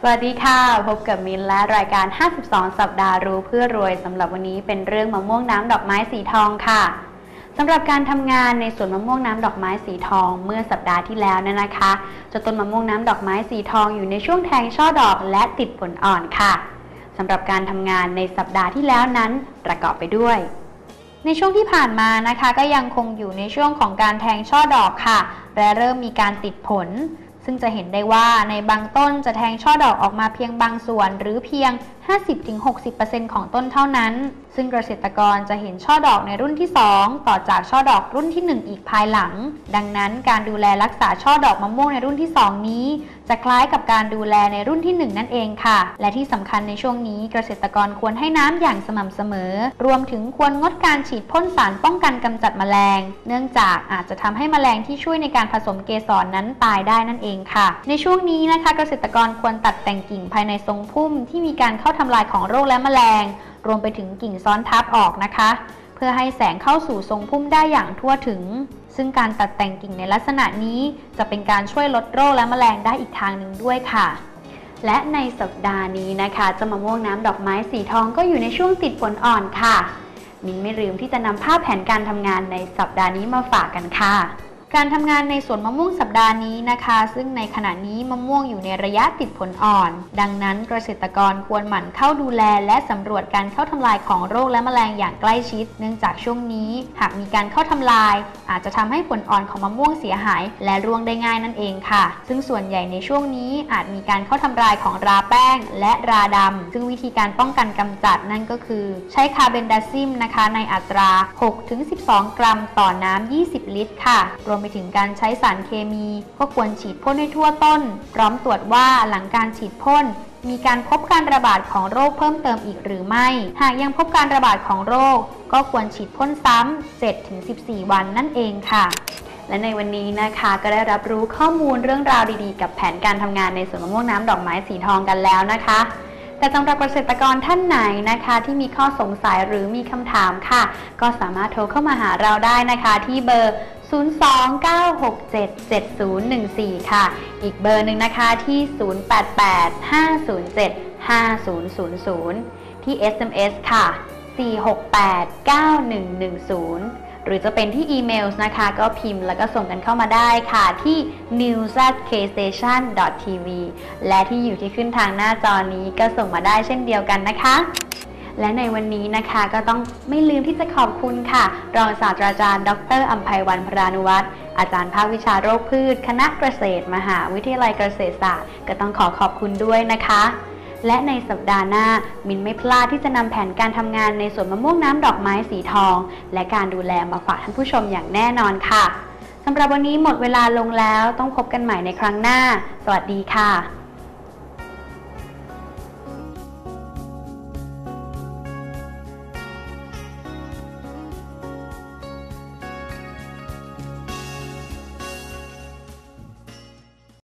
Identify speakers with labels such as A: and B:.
A: สวัสดีค่ะ พบกับมินและรายการ 52 สัปดาห์รู้เพื่อรวยสำหรับวันนี้เป็นเรื่องมะม่วงน้ำดอกไม้สีทองค่ะสำหรับการทำงานในสวนมะม่วงน้ำดอกไม้สีทองเมื่อสัปดาห์ที่แล้วเนี่ยนะคะจะต้นมะม่วงน้ำดอกไม้สีทองอยู่ในช่วงแทงช่อดอกและติดผลอ่อนค่ะสำหรับการทำงานในสัปดาห์ที่แล้วนั้นประกอบไปด้วย ในช่วงที่ผ่านมานะคะ ก็ยังคงอยู่ในช่วงของการแทงช่อดอกค่ะ และเริ่มมีการติดผล ซึ่งจะเห็นได้ว่าในบางต้นจะแทงช่อดอกออกมาเพียงบางส่วน หรือเพียง 50-60%ของต้นเท่านั้น ซึ่งเกษตรกรจะเห็นช่อดอกในรุ่นที่ 2 ต่อจากช่อดอกรุ่นที่ 1 อีกภายหลัง ดังนั้นการดูแลรักษาช่อดอกมะม่วงในรุ่นที่ 2 นี้ จะคล้ายกับการดูแลในรุ่นที่ 1 นั่นเองค่ะ และที่สำคัญในช่วงนี้เกษตรกรควรให้น้ำอย่างสม่ำเสมอ รวมถึงควรงดการฉีดพ่นสารป้องกันกำจัดแมลง เนื่องจากอาจจะทำให้แมลงที่ช่วยในการผสมเกสรนนั้นตายได้นั่นเองค่ะ ในช่วงนี้นะคะ เกษตรกรควรตัดแต่งกิ่งภายในทรงพุ่มที่มีการเข้าทำลายของโรคและแมลง รวมไปถึงกิ่งซ้อนทับออกนะคะ เพื่อให้แสงเข้าสู่ทรงพุ่มได้อย่างทั่วถึง ซึ่งการตัดแต่งกิ่งในลักษณะนี้จะเป็นการช่วยลดโรคและแมลงได้อีกทางหนึ่งด้วยค่ะและในสัปดาห์นี้นะคะจะมะม่วงน้ำดอกไม้สีทองก็อยู่ในช่วงติดผลอ่อนค่ะ มินไม่ลืมที่จะนำภาพแผนการทำงานในสัปดาห์นี้มาฝากกันค่ะ การทำงานในสวนมะม่วงสัปดาห์นี้นะคะ ซึ่งในขณะนี้มะม่วงอยู่ในระยะติดผลอ่อน ดังนั้นเกษตรกรควรหมั่นเข้าดูแล และสำรวจการเข้าทำลายของโรคและแมลงอย่างใกล้ชิด เนื่องจากช่วงนี้ หากมีการเข้าทำลาย อาจจะทำให้ผลอ่อนของมะม่วงเสียหาย และร่วงได้ง่ายนั่นเองค่ะ ซึ่งส่วนใหญ่ในช่วงนี้อาจมีการเข้าทำลายของราแป้ง และราดำซึ่งวิธีการป้องกันกำจัดนั่นก็คือ ใช้คาร์เบนดาซิมนะคะ ในอัตรา 6-12 กรัม ต่อน้ำ20 ลิตร ค่ะรวมไปถึงการใช้สารเคมี ก็ควรฉีดพ่นให้ทั่วต้น พร้อมตรวจว่าหลังการฉีดพ่นมีการพบการระบาดของโรคเพิ่มเติมอีกหรือไม่ หากยังพบการระบาดของโรค ก็ควรฉีดพ่นซ้ำ 7-14 วันนั่นเองค่ะ และในวันนี้นะคะก็ได้รับรู้ข้อมูลเรื่องราวดีๆ กับแผนการทำงานในสวนมะม่วงน้ำดอกไม้สีทองกันแล้วนะคะ แต่สำหรับเกษตรกรท่านไหนนะคะ ที่มีข้อสงสัยหรือมีคำถามค่ะ ก็สามารถโทรเข้ามาหาเราได้นะคะที่เบอร์ 029677014 ค่ะ อีกเบอร์หนึ่งนะคะที่ 0885075000 ที่ SMS ค่ะ 4689110หรือจะเป็นที่อีเมลนะคะ ก็พิมพ์แล้วก็ส่งกันเข้ามาได้ค่ะที่ news@kstation.tv และที่อยู่ที่ขึ้นทางหน้าจอนี้ก็ส่งมาได้เช่นเดียวกันนะคะ และในวันนี้นะคะก็ต้องไม่ลืมที่จะขอบคุณค่ะ รองศาสตราจารย์ ดรอัมภัยวันพรานุวัฒน์อาจารย์ภาควิชาโรคพืช คณะเกษตร มหาวิทยาลัยเกษตรศาสตร์ ก็ต้องขอขอบคุณด้วยนะคะ และในสัปดาห์หน้า มินไม่พลาดที่จะนำแผนการทำงานในสวนมะม่วงน้ำดอกไม้สีทอง และการดูแลมาฝากท่านผู้ชมอย่างแน่นอนค่ะสำหรับวันนี้หมดเวลาลงแล้วต้องพบกันใหม่ในครั้งหน้า สวัสดีค่ะ